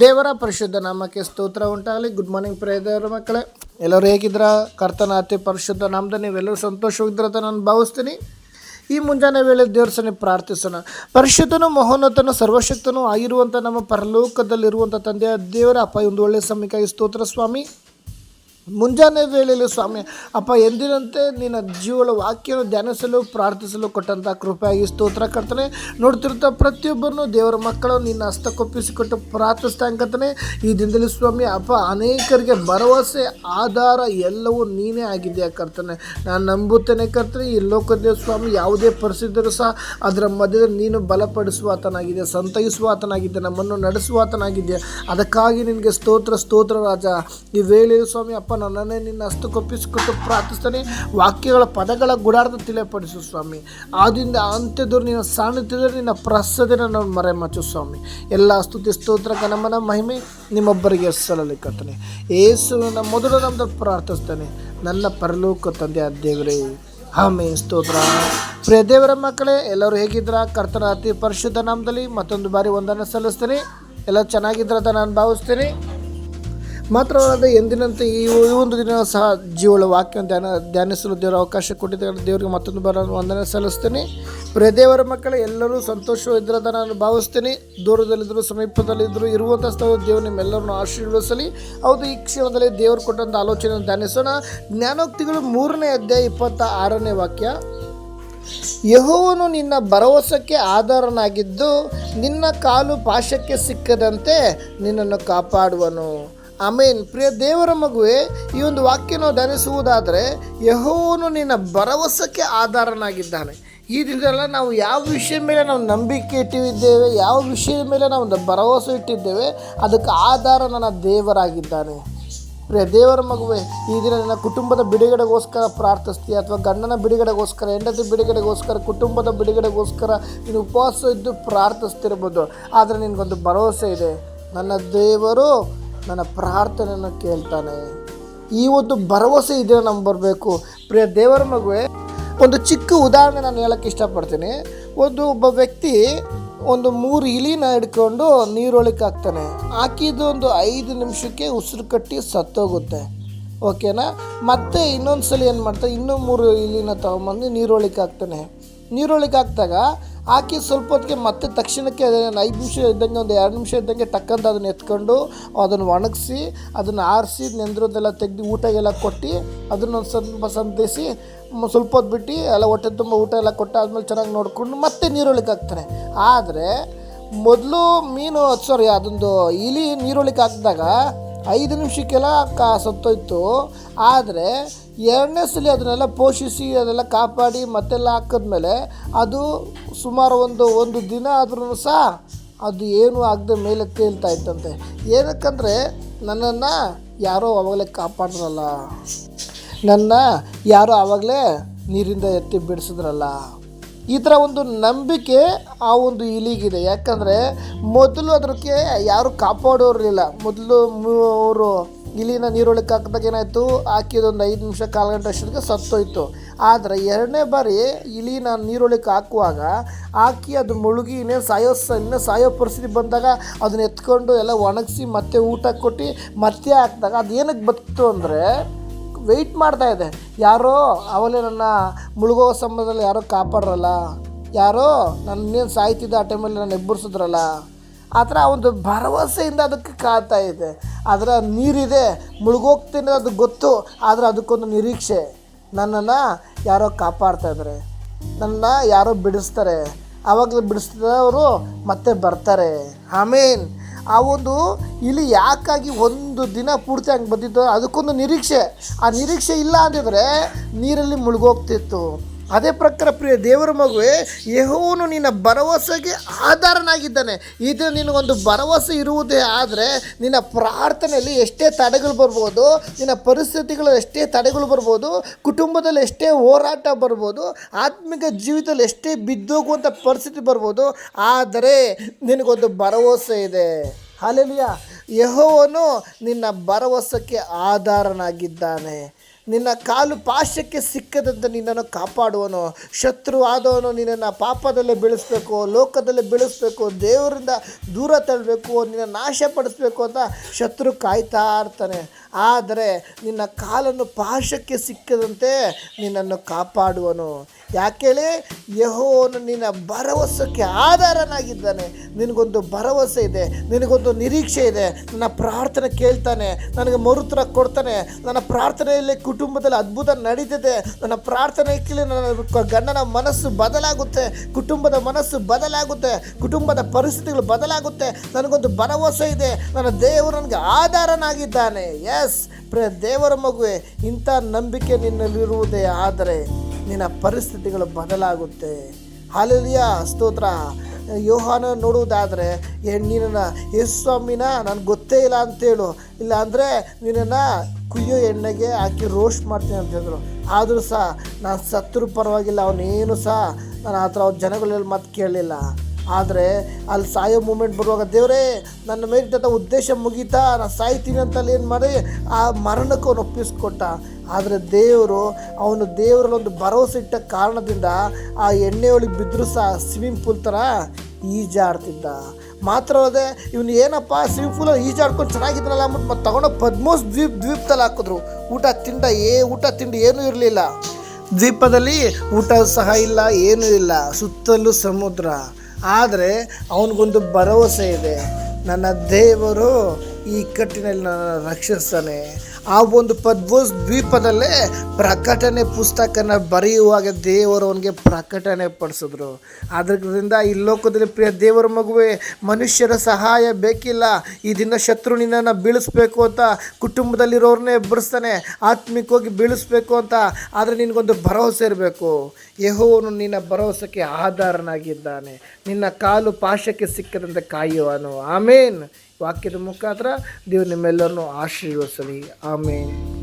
ದೇವರ ಪರಿಶುದ್ಧ ನಾಮಕ್ಕೆ ಸ್ತೋತ್ರ ಉಂಟಾಗಲಿ. ಗುಡ್ ಮಾರ್ನಿಂಗ್ ಪ್ರೇ ದೇವರ ಮಕ್ಕಳೇ. ಎಲ್ಲರೂ ಹೇಗಿದ್ರ ಕರ್ತನ ಅತಿ ಪರಿಶುದ್ಧ ನಾಮದ ನೀವೆಲ್ಲರೂ ಅಂತ ನಾನು ಭಾವಿಸ್ತೀನಿ. ಈ ಮುಂಜಾನೆ ವೇಳೆ ದೇವ್ರ ಸನ್ನಿ ಪ್ರಾರ್ಥಿಸೋಣ. ಪರಿಶುದ್ಧನು, ಮಹೋನ್ನತನು, ಸರ್ವಶಕ್ತನೂ ಆಗಿರುವಂಥ ನಮ್ಮ ಪರಲೋಕದಲ್ಲಿರುವಂಥ ತಂದೆಯ ದೇವರ ಅಪ್ಪ ಒಂದು ಒಳ್ಳೆಯ ಸಮಯಕ್ಕಾಗಿ ಸ್ತೋತ್ರ, ಸ್ವಾಮಿ. ಮುಂಜಾನೆ ವೇಳೆಯಲ್ಲಿ ಸ್ವಾಮಿ, ಅಪ್ಪ ಎಂದಿನಂತೆ ನಿನ್ನ ಜೀವಳ ವಾಕ್ಯವನ್ನು ಧ್ಯಾನಿಸಲು, ಪ್ರಾರ್ಥಿಸಲು ಕೊಟ್ಟಂಥ ಕೃಪೆಯಾಗಿ ಸ್ತೋತ್ರ ಕರ್ತನೆ. ನೋಡ್ತಿರ್ತ ಪ್ರತಿಯೊಬ್ಬರನ್ನು ದೇವರ ಮಕ್ಕಳು ನಿನ್ನ ಹಸ್ತಕ್ಕೊಪ್ಪಿಸಿಕೊಟ್ಟು ಪ್ರಾರ್ಥಿಸ್ತಾ ಅಂಕತಾನೆ ಈ ದಿನದಲ್ಲಿ ಸ್ವಾಮಿ, ಅಪ್ಪ ಅನೇಕರಿಗೆ ಭರವಸೆ, ಆಧಾರ ಎಲ್ಲವೂ ನೀನೇ ಆಗಿದೆಯಾ ಕರ್ತನೆ. ನಾನು ನಂಬುತ್ತೇನೆ ಕರ್ತನೆ, ಈ ಲೋಕದ ಸ್ವಾಮಿ ಯಾವುದೇ ಪರಿಸ್ಥಿತಿಯೂ ಸಹ ಅದರ ಮಧ್ಯದಲ್ಲಿ ನೀನು ಬಲಪಡಿಸುವ ಆತನಾಗಿದೆ ಸಂತೈಸುವ ಆತನಾಗಿದೆ ನಮ್ಮನ್ನು ನಡೆಸುವ ಆತನಾಗಿದೆ ಅದಕ್ಕಾಗಿ ನಿನಗೆ ಸ್ತೋತ್ರ ಸ್ತೋತ್ರ ರಾಜ. ಈ ವೇಳೆಯಲ್ಲಿ ಸ್ವಾಮಿ, ಅಪ್ಪ ನನ್ನನ್ನೇ ನಿನ್ನ ಹಸ್ತಕ್ಕೊಪ್ಪಿಸಿಕೊಟ್ಟು ಪ್ರಾರ್ಥಿಸ್ತಾನೆ. ವಾಕ್ಯಗಳ ಪದಗಳ ಗುಡಾರ್ಥ ತಿಳಿಯಪಡಿಸು ಸ್ವಾಮಿ. ಆದಿಂದ ಅಂತ್ಯದವ್ರು ನಿನ್ನ ಸಾನ್ನಿಧ್ಯದಲ್ಲಿ ನಿನ್ನ ಪ್ರಸದನ ಮರೆಮಚು ಮರೆಮಚ್ಚು ಸ್ವಾಮಿ. ಎಲ್ಲ ಸ್ತುತಿ ಸ್ತೋತ್ರ ಗಣಮನ ಮಹಿಮೆ ನಿಮ್ಮೊಬ್ಬರಿಗೆ ಸಲ್ಲಲಿ ಏಸು ನನ್ನ ಮೊದಲು ನಮ್ದು ಪ್ರಾರ್ಥಿಸ್ತಾನೆ. ನನ್ನ ಪರಲೋಕ ತಂದೆ ದೇವರೇ, ಆಮೆ ಸ್ತೋತ್ರ. ಪ್ರಿಯ ದೇವರ ಮಕ್ಕಳೇ, ಎಲ್ಲರೂ ಹೇಗಿದ್ರ ಕರ್ತನ ಅತಿ ಪರಿಶುದ್ಧ ನಾಮದಲ್ಲಿ ಮತ್ತೊಂದು ಬಾರಿ ಒಂದನ್ನು ಸಲ್ಲಿಸ್ತೀನಿ. ಎಲ್ಲ ಚೆನ್ನಾಗಿದ್ರ ಅಂತ ನಾನು ಭಾವಿಸ್ತೀನಿ. ಮಾತ್ರವಲ್ಲದೆ ಎಂದಿನಂತೆ ಈ ಒಂದು ದಿನ ಸಹ ಜೀವಳ ವಾಕ್ಯ ಧ್ಯಾನ ಧ್ಯಾನಿಸಲು ದೇವರ ಅವಕಾಶ ಕೊಟ್ಟಿದ್ದಾರೆ. ದೇವರಿಗೆ ಮತ್ತೊಂದು ಬಾರ ವಂದನೆ ಸಲ್ಲಿಸ್ತೀನಿ. ಪ್ರದೇವರ ದೇವರ ಮಕ್ಕಳು, ಎಲ್ಲರೂ ಸಂತೋಷವಿದ್ರದ ನಾನು ಭಾವಿಸ್ತೀನಿ. ದೂರದಲ್ಲಿದ್ದರೂ ಸಮೀಪದಲ್ಲಿದ್ದರೂ ಇರುವಂಥ ಸ್ಥಳ ದೇವರು ನಿಮ್ಮೆಲ್ಲರನ್ನು ಆಶೀರ್ವದಿಸಲಿ. ಹೌದು, ಈ ಕ್ಷಣದಲ್ಲಿ ದೇವರು ಕೊಟ್ಟಂಥ ಆಲೋಚನೆಯನ್ನು ಧ್ಯಾನಿಸೋಣ. ಜ್ಞಾನೋಕ್ತಿಗಳು ಮೂರನೇ ಅಧ್ಯಾಯ ಇಪ್ಪತ್ತ ಆರನೇ ವಾಕ್ಯ. ಯಹೋವನು ನಿನ್ನ ಭರವಸಕ್ಕೆ ಆಧಾರನಾಗಿದ್ದು, ನಿನ್ನ ಕಾಲು ಪಾಶಕ್ಕೆ ಸಿಕ್ಕದಂತೆ ನಿನ್ನನ್ನು ಕಾಪಾಡುವನು. ಆಮೇನ್. ಪ್ರಿಯ ದೇವರ ಮಗುವೆ, ಈ ಒಂದು ವಾಕ್ಯ ನಾವು ಧರಿಸುವುದಾದರೆ ಯಹೋವನು ನಿನ್ನ ಭರವಸಕ್ಕೆ ಆಧಾರನಾಗಿದ್ದಾನೆ. ಈ ದಿನದಲ್ಲ ನಾವು ಯಾವ ವಿಷಯ ಮೇಲೆ ನಾವು ನಂಬಿಕೆ ಇಟ್ಟಿದ್ದೇವೆ, ಯಾವ ವಿಷಯದ ಮೇಲೆ ನಾವು ಭರವಸೆ ಇಟ್ಟಿದ್ದೇವೆ, ಅದಕ್ಕೆ ಆಧಾರ ನನ್ನ ದೇವರಾಗಿದ್ದಾನೆ. ಪ್ರಿಯ ದೇವರ ಮಗುವೆ, ಈ ದಿನ ನನ್ನ ಕುಟುಂಬದ ಬಿಡುಗಡೆಗೋಸ್ಕರ ಪ್ರಾರ್ಥಿಸ್ತೀಯ, ಅಥವಾ ಗಂಡನ ಬಿಡುಗಡೆಗೋಸ್ಕರ, ಹೆಂಡತಿ ಬಿಡುಗಡೆಗೋಸ್ಕರ, ಕುಟುಂಬದ ಬಿಡುಗಡೆಗೋಸ್ಕರ ನೀನು ಉಪವಾಸ ಇದ್ದು ಪ್ರಾರ್ಥಿಸ್ತಿರ್ಬೋದು. ಆದರೆ ನಿನಗೊಂದು ಭರವಸೆ ಇದೆ. ನನ್ನ ದೇವರು ನನ್ನ ಪ್ರಾರ್ಥನೆಯನ್ನು ಕೇಳ್ತಾನೆ. ಈ ಒಂದು ಭರವಸೆ ಇದೆ ನಮ್ಗೆ ಬರಬೇಕು. ಪ್ರಿಯ ದೇವರ ಮಗುವೆ, ಒಂದು ಚಿಕ್ಕ ಉದಾಹರಣೆ ನಾನು ಹೇಳಕ್ಕೆ ಇಷ್ಟಪಡ್ತೀನಿ. ಒಂದು ಒಬ್ಬ ವ್ಯಕ್ತಿ ಒಂದು ಮೂರು ಇಲಿನ ಹಿಡ್ಕೊಂಡು ನೀರೊಳಕ್ಕೆ ಹಾಕ್ತಾನೆ. ಹಾಕಿದ್ದು ಒಂದು ಐದು ನಿಮಿಷಕ್ಕೆ ಉಸಿರು ಕಟ್ಟಿ ಸತ್ತೋಗುತ್ತೆ. ಓಕೆನಾ? ಮತ್ತೆ ಇನ್ನೊಂದು ಸಲ ಏನು ಮಾಡ್ತಾನೆ ಇನ್ನೂ ಮೂರು ಇಲಿನ ತೊಗೊಂಬಂದು ನೀರೊಳಕ್ಕೆ ಹಾಕ್ತಾನೆ. ನೀರೊಳಗೆ ಹಾಕಿದಾಗ ಹಾಕಿ ಸ್ವಲ್ಪ ಹೊತ್ತಿಗೆ ಮತ್ತೆ ತಕ್ಷಣಕ್ಕೆ ಒಂದು ಐದು ನಿಮಿಷ ಇದ್ದಂಗೆ ಒಂದು ಎರಡು ನಿಮಿಷ ಇದ್ದಂಗೆ ಟಕ್ಕಂತ ಅದನ್ನು ಎತ್ಕೊಂಡು ಅದನ್ನು ಒಣಗಿಸಿ, ಅದನ್ನು ಆರಿಸಿ ನೆಂದ್ರದ್ದೆಲ್ಲ ತೆಗೆದು ಊಟಗೆಲ್ಲ ಕೊಟ್ಟು ಅದನ್ನು ಸ್ವಲ್ಪ ಸಂತೈಸಿ ಸ್ವಲ್ಪ ಹೊತ್ತು ಬಿಟ್ಟು ಎಲ್ಲ ಹೊಟ್ಟೆ ತುಂಬ ಊಟ ಎಲ್ಲ ಕೊಟ್ಟಾದ್ಮೇಲೆ ಚೆನ್ನಾಗಿ ನೋಡಿಕೊಂಡು ಮತ್ತೆ ನೀರೊಳಗೆ ಹಾಕ್ತಾರೆ. ಆದರೆ ಮೊದಲು ಮೀನು ಸಾರಿ ಅದೊಂದು ಇಲಿ ನೀರೊಳಗೆ ಹಾಕಿದಾಗ ಐದು ನಿಮಿಷಕ್ಕೆಲ್ಲ ಕಾ ಸತ್ತೋಯ್ತು. ಆದರೆ ಎರಡನೇ ಸಲ ಅದನ್ನೆಲ್ಲ ಪೋಷಿಸಿ ಅದನ್ನೆಲ್ಲ ಕಾಪಾಡಿ ಮತ್ತೆಲ್ಲ ಹಾಕಿದ್ಮೇಲೆ ಅದು ಸುಮಾರು ಒಂದು ಒಂದು ದಿನ ಆದ್ರೂ ಸಹ ಅದು ಏನು ಆಗದೆ ಮೇಲೆ ತೇಲ್ತಾ ಇತ್ತಂತೆ. ಏನಕ್ಕಂದರೆ ನನ್ನನ್ನು ಯಾರೋ ಅವಾಗಲೇ ಕಾಪಾಡ್ರಲ್ಲ ನನ್ನ ಯಾರೋ ಆವಾಗಲೇ ನೀರಿಂದ ಎತ್ತಿ ಬಿಡಿಸಿದ್ರಲ್ಲ. ಈ ಥರ ಒಂದು ನಂಬಿಕೆ ಆ ಒಂದು ಇಲಿಗಿದೆ. ಯಾಕಂದರೆ ಮೊದಲು ಅದಕ್ಕೆ ಯಾರು ಕಾಪಾಡೋರಿಲ್ಲ ಮೊದಲು ಅವರು ಇಲಿನ ನೀರೊಳಗೆ ಹಾಕಿದಾಗ ಏನಾಯಿತು? ಹಾಕಿದೊಂದು ಐದು ನಿಮಿಷ ಕಾಲು ಗಂಟೆ ಅಷ್ಟೊತ್ತಿಗೆ ಸತ್ತೋಯ್ತು. ಆದರೆ ಎರಡನೇ ಬಾರಿ ಇಲಿನ ನೀರೊಳಗೆ ಹಾಕುವಾಗ ಹಾಕಿ ಅದು ಮುಳುಗಿ ಇನ್ನೇನು ಸಾಯೋ ಇನ್ನೂ ಸಾಯೋ ಪರಿಸ್ಥಿತಿ ಬಂದಾಗ ಅದನ್ನ ಎತ್ಕೊಂಡು ಎಲ್ಲ ಒಣಗಿಸಿ ಮತ್ತೆ ಊಟ ಕೊಟ್ಟು ಮತ್ತೆ ಹಾಕಿದಾಗ ಅದು ಏನಕ್ಕೆ ಬತ್ತು ಅಂದರೆ ವೆಯ್ಟ್ ಮಾಡ್ತಾ ಇದೆ. ಯಾರೋ ಅವಲೇ ನನ್ನ ಮುಳುಗೋ ಸಂಬಂಧದಲ್ಲಿ ಯಾರೋ ಕಾಪಾಡ್ರಲ್ಲ, ಯಾರೋ ನನ್ನೇನು ಸಾಯ್ತಿದ್ದ ಆ ಟೈಮಲ್ಲಿ ನಾನು ಎಬ್ಬರ್ಸಿದ್ರಲ್ಲ, ಆ ಥರ ಒಂದು ಭರವಸೆಯಿಂದ ಅದಕ್ಕೆ ಕಾಯ್ತಾ ಇದೆ. ಅದರ ನೀರಿದೆ, ಮುಳುಗೋಗ್ತೀನಿ ಅದು ಗೊತ್ತು, ಆದರೆ ಅದಕ್ಕೊಂದು ನಿರೀಕ್ಷೆ. ನನ್ನನ್ನು ಯಾರೋ ಕಾಪಾಡ್ತಾ ಇದ್ದಾರೆ ನನ್ನ ಯಾರೋ ಬಿಡಿಸ್ತಾರೆ. ಆವಾಗಲೇ ಬಿಡಿಸಿದವರು ಮತ್ತೆ ಬರ್ತಾರೆ. ಆಮೇನ್. ಆ ಒಂದು ಇಲ್ಲಿ ಯಾಕಾಗಿ ಒಂದು ದಿನ ಪೂರ್ತಿ ಹಂಗೆ ಬಂದಿದ್ದು ಅದಕ್ಕೊಂದು ನಿರೀಕ್ಷೆ. ಆ ನಿರೀಕ್ಷೆ ಇಲ್ಲ ಅಂದಿದ್ರೆ ನೀರಲ್ಲಿ ಮುಳುಗೋಗ್ತಿತ್ತು. ಅದೇ ಪ್ರಕಾರ ಪ್ರಿಯ ದೇವರ ಮಗುವೆ, ಯಹೋವನು ನಿನ್ನ ಭರವಸೆಗೆ ಆಧಾರನಾಗಿದ್ದಾನೆ. ಇದು ನಿನಗೊಂದು ಭರವಸೆ ಇರುವುದೇ ಆದರೆ, ನಿನ್ನ ಪ್ರಾರ್ಥನೆಯಲ್ಲಿ ಎಷ್ಟೇ ತಡೆಗಳು ಬರ್ಬೋದು, ನಿನ್ನ ಪರಿಸ್ಥಿತಿಗಳು ಎಷ್ಟೇ ತಡೆಗಳು ಬರ್ಬೋದು, ಕುಟುಂಬದಲ್ಲಿ ಎಷ್ಟೇ ಹೋರಾಟ ಬರ್ಬೋದು, ಆತ್ಮಿಕ ಜೀವಿತದಲ್ಲಿ ಎಷ್ಟೇ ಬಿದ್ದೋಗುವಂಥ ಪರಿಸ್ಥಿತಿ ಬರ್ಬೋದು, ಆದರೆ ನಿನಗೊಂದು ಭರವಸೆ ಇದೆ. ಹಾಲೆಲಿಯ. ಯಹೋವನು ನಿನ್ನ ಭರವಸಕ್ಕೆ ಆಧಾರನಾಗಿದ್ದಾನೆ. ನಿನ್ನ ಕಾಲು ಪಾಶಕ್ಕೆ ಸಿಕ್ಕದಂತೆ ನಿನ್ನನ್ನು ಕಾಪಾಡುವನು. ಶತ್ರು ಆದವನು ನಿನ್ನನ್ನು ಪಾಪದಲ್ಲೇ ಬೆಳೆಸಬೇಕು, ಲೋಕದಲ್ಲೇ ಬೆಳೆಸಬೇಕು, ದೇವರಿಂದ ದೂರ ತಳ್ಳಬೇಕು, ನಿನ್ನ ನಾಶ ಪಡಿಸ್ಬೇಕು ಅಂತ ಶತ್ರು ಕಾಯ್ತಾ ಇರ್ತಾನೆ. ಆದರೆ ನಿನ್ನ ಕಾಲನ್ನು ಪಾಶಕ್ಕೆ ಸಿಕ್ಕದಂತೆ ನಿನ್ನನ್ನು ಕಾಪಾಡುವನು. ಯಾಕೇಳಿ ಯಹೋವನು ನಿನ್ನ ಭರವಸೆಗೆ ಆಧಾರನಾಗಿದ್ದಾನೆ. ನಿನಗೊಂದು ಭರವಸೆ ಇದೆ, ನಿನಗೊಂದು ನಿರೀಕ್ಷೆ ಇದೆ. ನನ್ನ ಪ್ರಾರ್ಥನೆ ಕೇಳ್ತಾನೆ, ನನಗೆ ಮರುತ್ರ ಕೊಡ್ತಾನೆ, ನನ್ನ ಪ್ರಾರ್ಥನೆಯಲ್ಲಿ ಕುಟುಂಬದಲ್ಲಿ ಅದ್ಭುತ ನಡೀತದೆ, ನನ್ನ ಪ್ರಾರ್ಥನೆ ಕೇಳಿ ನನ್ನ ಗಂಡನ ಮನಸ್ಸು ಬದಲಾಗುತ್ತೆ, ಕುಟುಂಬದ ಮನಸ್ಸು ಬದಲಾಗುತ್ತೆ, ಕುಟುಂಬದ ಪರಿಸ್ಥಿತಿಗಳು ಬದಲಾಗುತ್ತೆ, ನನಗೊಂದು ಭರವಸೆ ಇದೆ, ನನ್ನ ದೇವರು ನನಗೆ ಆಧಾರನಾಗಿದ್ದಾನೆ. ಎಸ್ ಪ್ರ ದೇವರ ಮಗುವೆ, ಇಂಥ ನಂಬಿಕೆ ನಿನ್ನಲ್ಲಿರುವುದೇ, ಆದರೆ ನಿನ್ನ ಪರಿಸ್ಥಿತಿಗಳು ಬದಲಾಗುತ್ತೆ. ಹಾಲೆಲಿಯ ಸ್ತೋತ್ರ. ಯೋಹಾನ ನೋಡುವುದಾದರೆ ನಿನ್ನನ್ನು ಯೇಸು ಸ್ವಾಮಿನ ನನಗೆ ಗೊತ್ತೇ ಇಲ್ಲ ಅಂತೇಳು. ಇಲ್ಲ ಅಂದರೆ ನಿನ್ನನ್ನು ಕುಯ್ಯೋ ಎಣ್ಣೆಗೆ ಹಾಕಿ ರೋಸ್ಟ್ ಮಾಡ್ತೀನಿ ಅಂತ ಹೇಳಿದ್ರು. ಆದರೂ ಸಹ, ನಾನು ಸತ್ರು ಪರವಾಗಿಲ್ಲ, ಅವನೇನು ಸಹ, ನಾನು ಆ ಥರ ಜನಗಳಲ್ಲಿ ಮಾತು ಕೇಳಲಿಲ್ಲ. ಆದರೆ ಅಲ್ಲಿ ಸಾಯೋ ಮೂಮೆಂಟ್ ಬರುವಾಗ, ದೇವರೇ, ನನ್ನ ಮೇಲಿದ್ದ ಉದ್ದೇಶ ಮುಗೀತಾ, ನಾನು ಸಾಯ್ತೀನಿ ಅಂತಲ್ಲಿ ಏನು ಮಾಡಿ, ಆ ಮರಣಕ್ಕೆ ಅವನು ಒಪ್ಪಿಸ್ಕೊಟ್ಟ. ಆದರೆ ದೇವರು, ಅವನು ದೇವರಲ್ಲಿ ಒಂದು ಭರವಸೆ ಇಟ್ಟ ಕಾರಣದಿಂದ ಆ ಎಣ್ಣೆ ಒಳಗೆ ಬಿದ್ದರೂ ಸಹ ಸ್ವಿಮ್ಮಿಂಗ್ ಪೂಲ್ ಥರ ಈಜಾಡ್ತಿದ್ದ. ಮಾತ್ರ ಅಲ್ಲದೆ, ಇವನು ಏನಪ್ಪ ಸ್ವಿಮ್ಮಿಂಗ್ ಪೂಲಲ್ಲಿ ಈಜಾಡ್ಕೊಂಡು ಚೆನ್ನಾಗಿದ್ನಲ್ಲ ಅಂದ್ಬಿಟ್ಟು ಮತ್ತು ತೊಗೊಂಡೋಗಿ ಪದ್ಮೋಸ್ ದ್ವೀಪ್ ದ್ವೀಪದಲ್ಲಿ ಹಾಕಿದ್ರು. ಊಟ ತಿಂಡ ಏ, ಊಟ ತಿಂಡಿ ಏನೂ ಇರಲಿಲ್ಲ. ದ್ವೀಪದಲ್ಲಿ ಊಟ ಸಹ ಇಲ್ಲ, ಏನೂ ಇಲ್ಲ. ಸುತ್ತಲೂ ಸಮುದ್ರ. ಆದರೆ ಅವನಿಗೊಂದು ಭರವಸೆ ಇದೆ. ನನ್ನ ದೇವರು ಈ ಕಟ್ಟಿನಲ್ಲಿ ನನ್ನ ರಕ್ಷಿಸ್ತಾನೆ. ಆ ಒಂದು ಪದ್ಮೋಸ್ ದ್ವೀಪದಲ್ಲೇ ಪ್ರಕಟಣೆ ಪುಸ್ತಕನ ಬರೆಯುವಾಗ ದೇವರು ಅವನಿಗೆ ಪ್ರಕಟಣೆ ಪಡಿಸಿದ್ರು. ಅದರಿಂದ ಈ ಲೋಕದಲ್ಲಿ ಪ್ರಿಯ ದೇವರ ಮಗುವೆ, ಮನುಷ್ಯರ ಸಹಾಯ ಬೇಕಿಲ್ಲ. ಈ ದಿನ ಶತ್ರು ನಿನ್ನನ್ನು ಬೀಳಿಸ್ಬೇಕು ಅಂತ ಕುಟುಂಬದಲ್ಲಿರೋರನ್ನೇ ಎಬ್ಬರಿಸ್ತಾನೆ ಆತ್ಮಿಕವಾಗಿ ಬೀಳಿಸ್ಬೇಕು ಅಂತ. ಆದರೆ ನಿನಗೊಂದು ಭರವಸೆ ಇರಬೇಕು. ಯಹೋನು ನಿನ್ನ ಭರವಸೆಗೆ ಆಧಾರನಾಗಿದ್ದಾನೆ. ನಿನ್ನ ಕಾಲು ಪಾಶಕ್ಕೆ ಸಿಕ್ಕದಂತೆ ಕಾಯುವನು. ಆಮೇನ್. ವಾಕ್ಯದ ಮುಖಾಂತರ ದೇವರು ನಿಮ್ಮೆಲ್ಲರನ್ನು ಆಶೀರ್ವಸಲಿ ಆಮೇನ್.